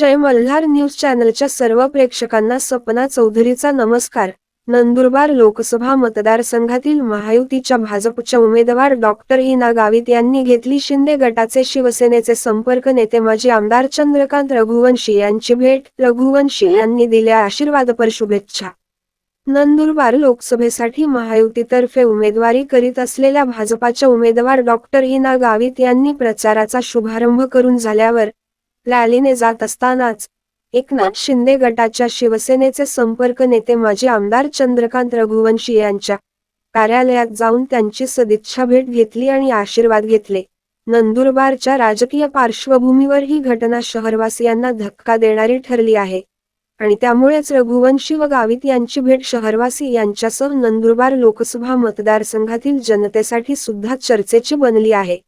जय Malhar news चॅनलच्या सर्व प्रेक्षकांना सपना चौधरीचा नमस्कार. नंदुरबार लोकसभा मतदारसंघातील महायुतीच्या भाजपच्या उमेदवार डॉक्टर हिना गावित यांनी घेतली शिंदे गटाचे शिवसेनेचे संपर्क नेते माजी आमदार चंद्रकांत रघुवंशी यांची भेट. रघुवंशी यांनी दिल्या आशीर्वादपर शुभेच्छा नंदुरबार लोकसभेसाठी महायुतीतर्फे उमेदवारी करीत असलेल्या भाजपाच्या उमेदवार डॉक्टर हिना गावित यांनी प्रचाराचा शुभारंभ करून झाल्यावर रॅलीने जात असतानाच एकनाथ शिंदे गटाच्या शिवसेनेचे संपर्क नेते माजी आमदार चंद्रकांत रघुवंशी यांच्या कार्यालयात जाऊन त्यांची सदिच्छा भेट घेतली आणि आशीर्वाद घेतले. नंदुरबारच्या राजकीय पार्श्वभूमीवर ही घटना शहरवासियांना धक्का देणारी ठरली आहे. आणि त्यामुळेच रघुवंशी व गावित यांची भेट शहरवासी यांच्यासह नंदुरबार लोकसभा मतदारसंघातील जनतेसाठी सुद्धा चर्चेची बनली आहे.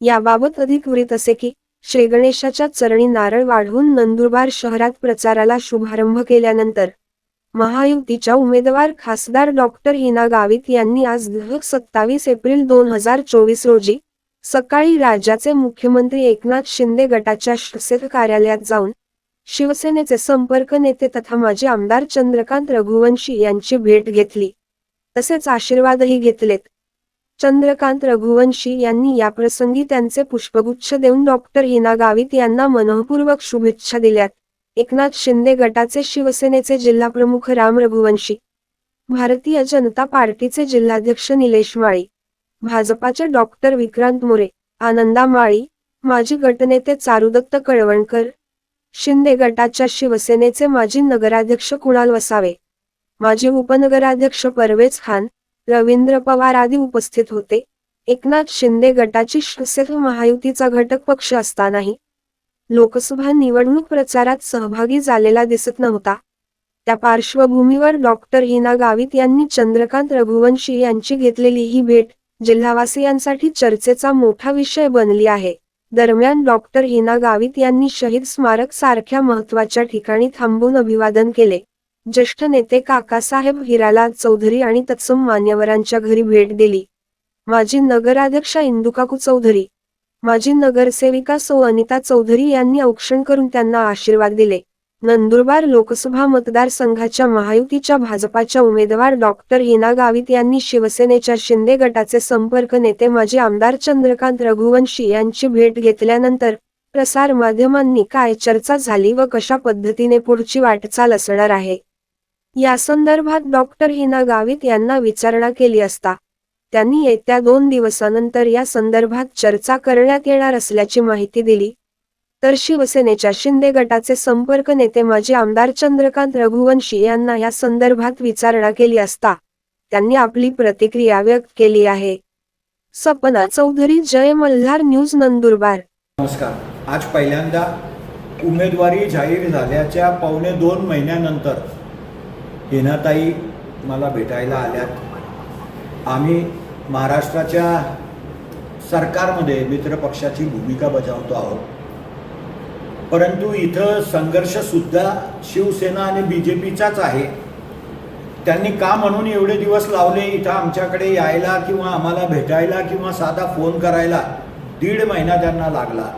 याबाबत अधिक वृत्त असे की श्रीगणेशाच्या चरणी नारळ वाढवून नंदुरबार शहरात प्रचाराला शुभारंभ केल्यानंतर महायुतीच्या उमेदवार खासदार डॉक्टर हिना गावित यांनी आज सत्तावीस एप्रिल दोन हजार चोवीस रोजी सकाळी राज्याचे मुख्यमंत्री एकनाथ शिंदे गटाच्या शिवसेना कार्यालयात जाऊन शिवसेनेचे संपर्क नेते तथा माजी आमदार चंद्रकांत रघुवंशी यांची भेट घेतली. तसेच आशीर्वादही घेतलेत. चंद्रकांत रघुवंशी यांनी याप्रसंगी त्यांचे पुष्पगुच्छ देऊन डॉक्टर हिना गावित यांना मनःपूर्वक शुभेच्छा दिल्यात. एकनाथ शिंदे गटाचे शिवसेनेचे जिल्हाप्रमुख राम रघुवंशी भारतीय जनता पार्टीचे जिल्हाध्यक्ष निलेश माळी भाजपाचे डॉक्टर विक्रांत मोरे आनंदा माळी माजी गटनेते चारुदत्त कळवणकर शिंदे गटाच्या शिवसेनेचे माजी नगराध्यक्ष कुणाल वसावे माजी उपनगराध्यक्ष परवेज खान रवींद्र पवार आदी उपस्थित होते. एकनाथ शिंदे गटाची शिवसेना महायुतीचा घटक पक्ष असतानाही लोकसभा निवडणूक प्रचारात सहभागी झालेला दिसत नव्हता. त्या पार्श्वभूमीवर डॉक्टर हिना गावित यांनी चंद्रकांत रघुवंशी यांची घेतलेली ही भेट जिल्हावासियांसाठी चर्चेचा मोठा विषय बनली आहे. दरम्यान डॉक्टर हिना गावित यांनी शहीद स्मारक सारख्या महत्त्वाच्या ठिकाणी थांबून अभिवादन केले. ज्येष्ठ नेते काकासाहेब हिरालाल चौधरी आणि तत्सम मान्यवरांच्या घरी भेट दिली. माजी नगराध्यक्षा इंदुकाकू चौधरी माजी नगरसेविका सौ अनिता चौधरी यांनी औक्षण करून त्यांना आशीर्वाद दिले. नंदुरबार लोकसभा मतदारसंघाच्या महायुतीच्या भाजपाच्या उमेदवार डॉक्टर हिना गावित यांनी शिवसेनेच्या शिंदे गटाचे संपर्क नेते माजी आमदार चंद्रकांत रघुवंशी यांची भेट घेतल्यानंतर प्रसार माध्यमांनी काय चर्चा झाली व कशा पद्धतीने पुढची वाटचाल असणार आहे? या संदर्भात डॉक्टर हिना गावित यांना विचारणा केली असता त्यांनी येत्या दोन दिवसानंतर या संदर्भात चर्चा करण्यात येणार असल्याची माहिती दिली. तर शिवसेनेच्या शिंदे गटाचे संपर्क नेते माजी आमदार चंद्रकांत रघुवंशी यांना या संदर्भात विचारणा केली असता त्यांनी आपली प्रतिक्रिया व्यक्त केली आहे. सपना चौधरी जय मल्हार न्यूज नंदुरबार. नमस्कार. आज पहिल्यांदा उमेदवारी जाहीर झाल्याच्या पावणे दोन महिन्यानंतर हिनाताई मला भेटायला आल्यात. आम्ही महाराष्ट्राच्या सरकारमध्ये मित्रपक्षाची भूमिका बजावतो आहोत. परंतु इथं संघर्षसुद्धा शिवसेना आणि बी जे पीचाच आहे. त्यांनी का म्हणून एवढे दिवस लावले इथं आमच्याकडे यायला किंवा आम्हाला भेटायला किंवा साधा फोन करायला? दीड महिना त्यांना लागला.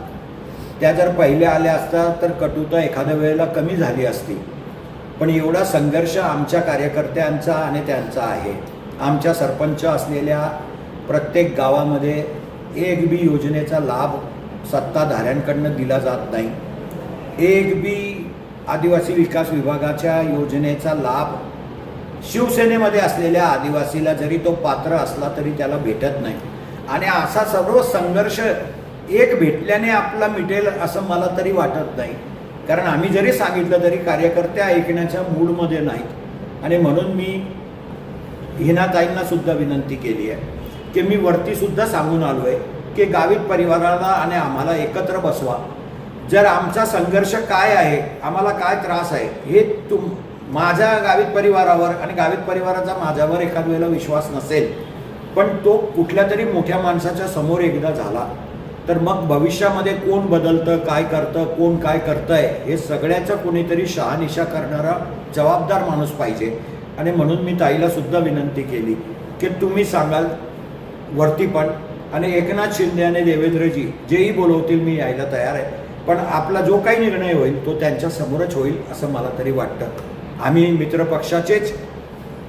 त्या जर पहिल्या आल्या असता तर कटुता एखाद्या वेळेला कमी झाली असती. पण एवढा संघर्ष आमच्या कार्यकर्त्यांचा आणि त्यांचा आहे. आमच्या सरपंच असलेल्या प्रत्येक गावामध्ये एक बी योजनेचा लाभ सत्ताधाऱ्यांकडनं दिला जात नाही. एक बी आदिवासी विकास विभागाच्या योजनेचा लाभ शिवसेनेमध्ये असलेल्या आदिवासीला जरी तो पात्र असला तरी त्याला भेटत नाही. आणि असा सर्व संघर्ष एक भेटल्याने आपला मिटेल असं मला तरी वाटत नाही. कारण आम्ही जरी सांगितलं तरी कार्यकर्ते ऐकण्याच्या मूडमध्ये नाहीत. आणि म्हणून मी हिनाताईंना सुद्धा विनंती केली आहे की मी वरतीसुद्धा सांगून आलो आहे की गावित परिवाराला आणि आम्हाला एकत्र बसवा. जर आमचा संघर्ष काय आहे आम्हाला काय त्रास आहे हे तुम माझ्या गावित परिवारावर आणि गावित परिवाराचा माझ्यावर एखाद वेळेला विश्वास नसेल पण तो कुठल्या तरी मोठ्या माणसाच्या समोर एकदा झाला तर मग भविष्यामध्ये कोण बदलतं काय करतं कोण काय करतंय हे सगळ्याचं कोणीतरी शहानिशा करणारा जबाबदार माणूस पाहिजे. आणि म्हणून मी ताईला सुद्धा विनंती केली की तुम्ही सांगाल वरती पण. आणि एकनाथ शिंदे आणि देवेंद्रजी जेही बोलवतील मी यायला तयार आहे. पण आपला जो काही निर्णय होईल तो त्यांच्या समोरच होईल असं मला तरी वाटतं. आम्ही मित्रपक्षाचेच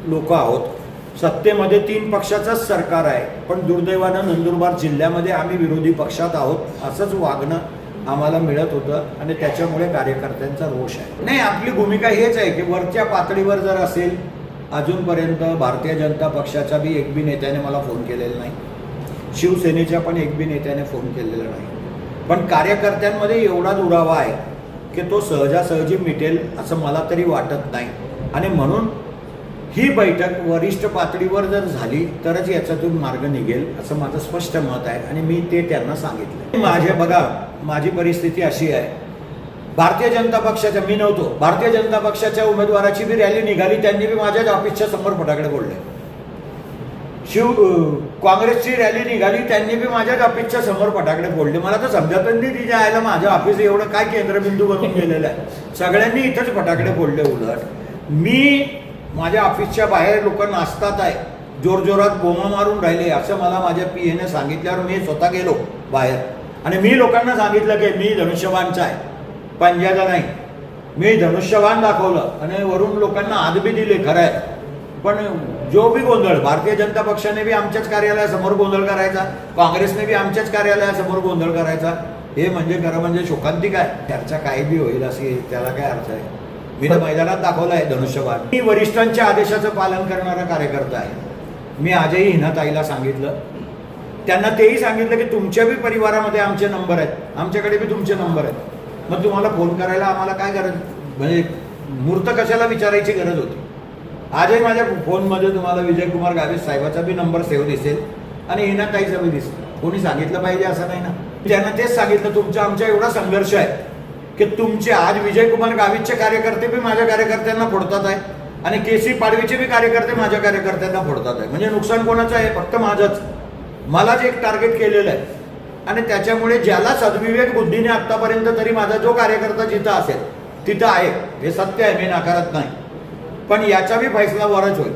लोक आहोत. सत्तेमध्ये तीन पक्षाचंच सरकार आहे. पण दुर्दैवानं नंदुरबार जिल्ह्यामध्ये आम्ही विरोधी पक्षात आहोत असंच वागणं आम्हाला मिळत होतं आणि त्याच्यामुळे कार्यकर्त्यांचा रोष आहे. नाही आपली भूमिका हेच आहे की वरच्या पातळीवर जर असेल अजूनपर्यंत भारतीय जनता पक्षाच्या बी एक बी नेत्याने मला फोन केलेला नाही. शिवसेनेच्या पण एक बी नेत्याने फोन केलेला नाही. पण कार्यकर्त्यांमध्ये एवढा दुरावा आहे की तो सहजासहजी मिटेल असं मला तरी वाटत नाही. आणि म्हणून ही बैठक वरिष्ठ पातळीवर जर झाली तरच याच्यातून मार्ग निघेल असं माझं स्पष्ट मत आहे आणि मी ते त्यांना सांगितलं. माझ्या बघा माझी परिस्थिती अशी आहे. भारतीय जनता पक्षाच्या मी नव्हतो. भारतीय जनता पक्षाच्या उमेदवाराची बी रॅली निघाली त्यांनी बी माझ्याच ऑफिसच्या समोर फटाकडे बोलले शिव काँग्रेसची रॅली निघाली त्यांनी बी माझ्याच ऑफिसच्या समोर फटाकडे फोडले. मला तर समजत नाही तिच्या आयला माझ्या ऑफिस एवढं काय केंद्रबिंदू बनून गेलेलं आहे. सगळ्यांनी इथंच फटाकडे फोडले उलट. मी माझ्या ऑफिसच्या बाहेर लोक नाचतात आहे. जोरजोरात बोमा मारून राहिले असं मला माझ्या पी एने सांगितल्यावर मी स्वतः गेलो बाहेर. आणि मी लोकांना सांगितलं की मी धनुष्यवानचा आहे. पंजाचा नाही. मी धनुष्यवान दाखवलं आणि वरून लोकांना आदबी दिले खरं आहे. पण जो बी गोंधळ भारतीय जनता पक्षाने बी आमच्याच कार्यालयासमोर गोंधळ करायचा काँग्रेसने बी आमच्याच कार्यालयासमोर गोंधळ करायचा हे म्हणजे खरं म्हणजे शोकांतिक आहे. चर्चा काही बी होईल अशी त्याला काय अर्थ आहे? मी तर मैदानात दाखवलं आहे धनुष्यबाण. मी वरिष्ठांच्या आदेशाचं पालन करणारा कार्यकर्ता आहे. मी आजही हिनाताईला सांगितलं. त्यांना तेही सांगितलं की तुमच्या बी परिवारामध्ये आमचे नंबर आहेत. आमच्याकडे बी तुमचे नंबर आहेत. मग तुम्हाला फोन करायला आम्हाला काय गरज? म्हणजे मूर्त कशाला विचारायची गरज होती? आजही माझ्या फोनमध्ये तुम्हाला विजयकुमार गावित साहेबाचा बी नंबर सेव्ह दिसेल आणि हिनाताईचा बी दिसेल. कोणी सांगितलं पाहिजे असं नाही ना? त्यांना तेच सांगितलं तुमचा आमचा एवढा संघर्ष आहे. की तुमचे आज विजयकुमार गावितचे कार्यकर्ते बी माझ्या कार्यकर्त्यांना फोडतात आहे. आणि के सी पाडवीचे बी कार्यकर्ते माझ्या कार्यकर्त्यांना फोडतात आहे. म्हणजे नुकसान कोणाचं आहे? फक्त माझंच. मलाच एक टार्गेट केलेलं आहे. आणि त्याच्यामुळे ज्याला सद्विवेक बुद्धीने आत्तापर्यंत तरी माझा जो कार्यकर्ता जिथं असेल तिथं आहे. हे सत्य आहे मी नाकारत नाही. पण याचा बी फैसला वरच होईल.